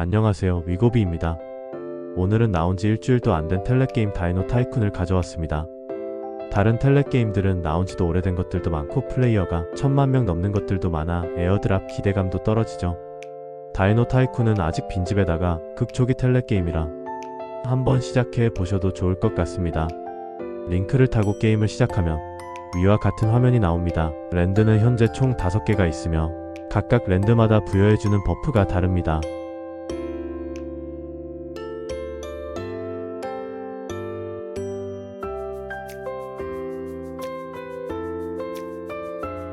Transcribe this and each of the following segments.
안녕하세요. 위고비입니다. 오늘은 나온 지 일주일도 안 된 텔레게임 다이노 타이쿤을 가져왔습니다. 다른 텔레게임들은 나온 지도 오래된 것들도 많고 플레이어가 천만 명 넘는 것들도 많아 에어드랍 기대감도 떨어지죠. 다이노 타이쿤은 아직 빈집에다가 극초기 텔레게임이라 한번 시작해 보셔도 좋을 것 같습니다. 링크를 타고 게임을 시작하면 위와 같은 화면이 나옵니다. 랜드는 현재 총 5개가 있으며 각각 랜드마다 부여해주는 버프가 다릅니다.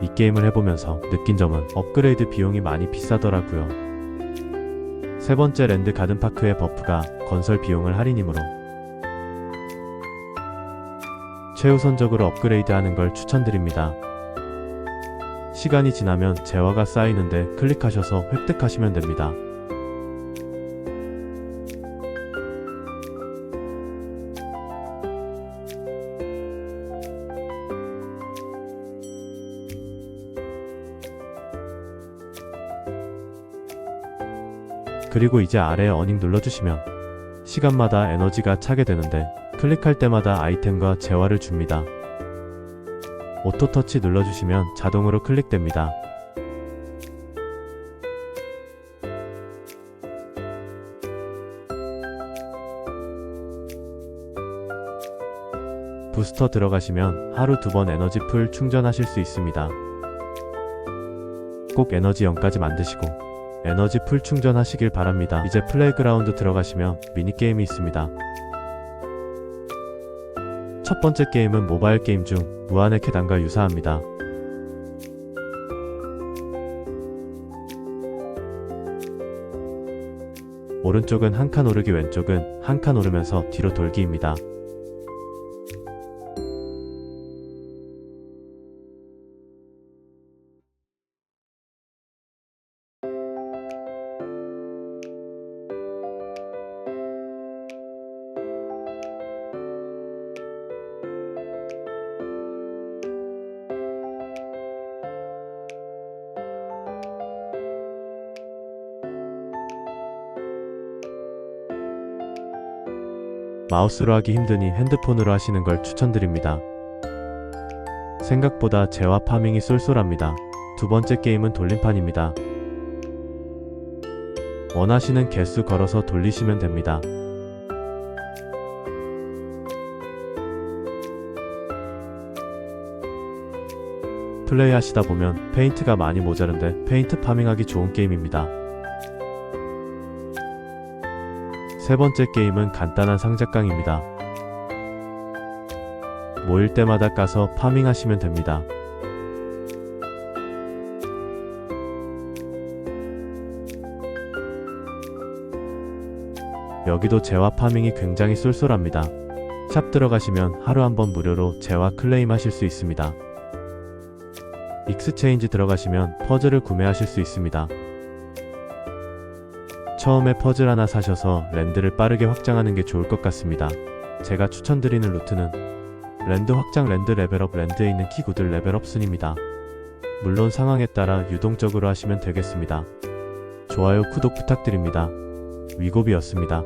이 게임을 해보면서 느낀 점은 업그레이드 비용이 많이 비싸더라고요. 세 번째 랜드 가든파크의 버프가 건설 비용을 할인이므로 최우선적으로 업그레이드하는 걸 추천드립니다. 시간이 지나면 재화가 쌓이는데 클릭하셔서 획득하시면 됩니다. 그리고 이제 아래 어닝 눌러주시면 시간마다 에너지가 차게 되는데 클릭할 때마다 아이템과 재화를 줍니다. 오토터치 눌러주시면 자동으로 클릭됩니다. 부스터 들어가시면 하루 두 번 에너지 풀 충전하실 수 있습니다. 꼭 에너지 0까지 만드시고 에너지 풀 충전하시길 바랍니다. 이제 플레이그라운드 들어가시면 미니게임이 있습니다. 첫 번째 게임은 모바일 게임 중 무한의 계단과 유사합니다. 오른쪽은 한 칸 오르기 왼쪽은 한 칸 오르면서 뒤로 돌기입니다. 마우스로 하기 힘드니 핸드폰으로 하시는 걸 추천드립니다. 생각보다 재화 파밍이 쏠쏠합니다. 두 번째 게임은 돌림판입니다. 원하시는 개수 걸어서 돌리시면 됩니다. 플레이 하시다 보면 페인트가 많이 모자른데 페인트 파밍하기 좋은 게임입니다. 세 번째 게임은 간단한 상자깡입니다. 모일 때마다 까서 파밍하시면 됩니다. 여기도 재화 파밍이 굉장히 쏠쏠합니다. 샵 들어가시면 하루 한 번 무료로 재화 클레임 하실 수 있습니다. 익스체인지 들어가시면 퍼즐을 구매하실 수 있습니다. 처음에 퍼즐 하나 사셔서 랜드를 빠르게 확장하는 게 좋을 것 같습니다. 제가 추천드리는 루트는 랜드 확장 랜드 레벨업 랜드에 있는 키구들 레벨업 순입니다. 물론 상황에 따라 유동적으로 하시면 되겠습니다. 좋아요 구독 부탁드립니다. 위고비였습니다.